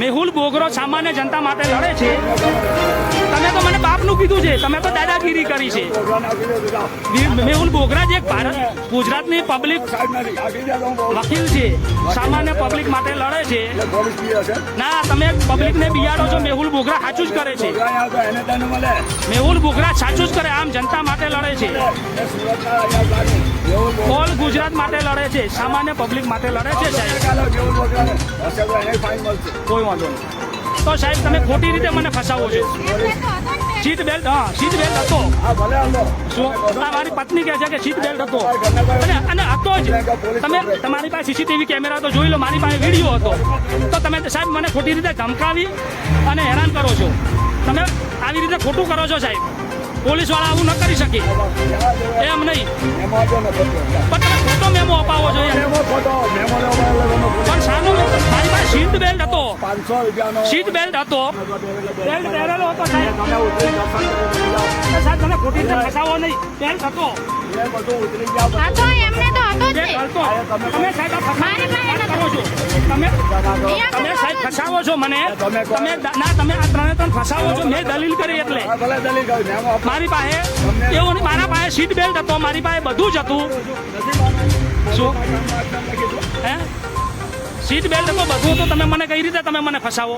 મેહુલ બોગરો સામાન્ય જનતા માટે લડે છે. તમે તો મને બાપનું કીધું છે તમે તો દાદાગીરી કરી છે. મેહુલ બોગરાજ એક ભારત ગુજરાતની પબ્લિક વકીલ છે સામાન્ય પબ્લિક માટે લડે છે. ના તમે પબ્લિકને બિયાડો છો મેહુલ બોગરા સાચું જ કરે છે. મેહુલ બોગરા સાચું જ કરે આમ જનતા માટે લડે છે. ઓલ ગુજરાત માટે લડે છે સામાન્ય પબ્લિક માટે લડે છે સાહેબ. કોઈ વાંધો નહીં. તો સાહેબ, તમે ખોટી રીતે મને ફસાવો છો. સીટ બેલ્ટ, હા, સીટ બેલ્ટ હતો. આ મારી પત્ની કહે છે કે સીટ બેલ્ટ હતો. અને અને હતો જ. તમે તમારી પાસે સીસીટીવી કેમેરા તો જોઈ લો, મારી પાસે વીડિયો હતો. તો તમે સાહેબ મને ખોટી રીતે ધમકાવી અને હેરાન કરો છો. તમે આવી રીતે ખોટું કરો છો સાહેબ. પોલીસવાળા આવું ન કરી શકે. એમ નહીં. પણ તમે ખોટો મેમો અપાવો જોઈએ હતો પાંચસો રૂપિયાનો સીટ બેલ્ટ હતો. બેલ્ટ પહેરેલો હતો સાહેબ. સાહેબ તમે ખોટી રીતે ફસાવો નહીં. બેલ્ટ હતો. એ બધું ઉતરી ગયા હા તો એમને તો હતો જ જે ને. કરતો તમે સાહેબ આ મારી પાસે ફસાવો છો. તમે અહીંયા તમે સાહેબ તો ફસાવો છો મને. તમે ના તમે આ ત્રણે ત્રણ ફસાવો છો. મેં દલીલ કરી એટલે. મારી પાસે એવું મારા પાસે સીટ બેલ્ટ હતો મારી પાસે બધું જ હતું. શું? સીટ બેલ્ટ તો બધું તો તમે મને કઈ રીતે તમે મને ફસાવો?